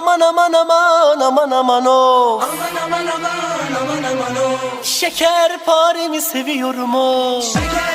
Aman aman aman aman aman o Aman aman aman aman aman o Şeker paremi seviyorum o Şeker seviyorum o